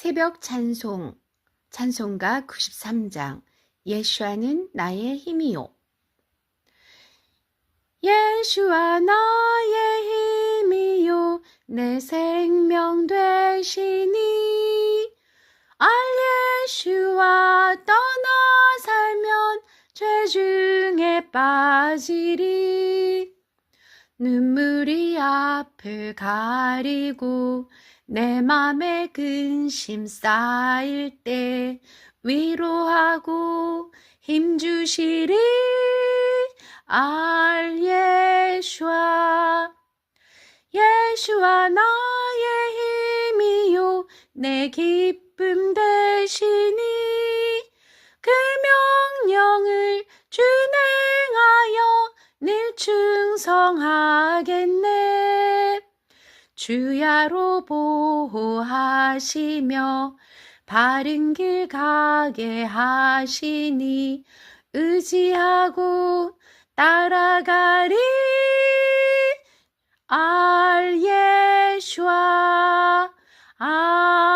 새벽 찬송, 찬송가 93장, 예수와는 나의 힘이요. 예수와 나의 힘이요, 내 생명 되시니. 알 예수와 떠나 살면 죄 중에 빠지리. 눈물이 앞을 가리고 내 맘에 근심 쌓일 때 위로하고 힘주시리. 알 예수와 예수와 나의 힘이요. 내 기쁨 되시니 그 충성하겠네. 주야로 보호하시며 바른 길 가게 하시니 의지하고 따라가리 알 예수와 알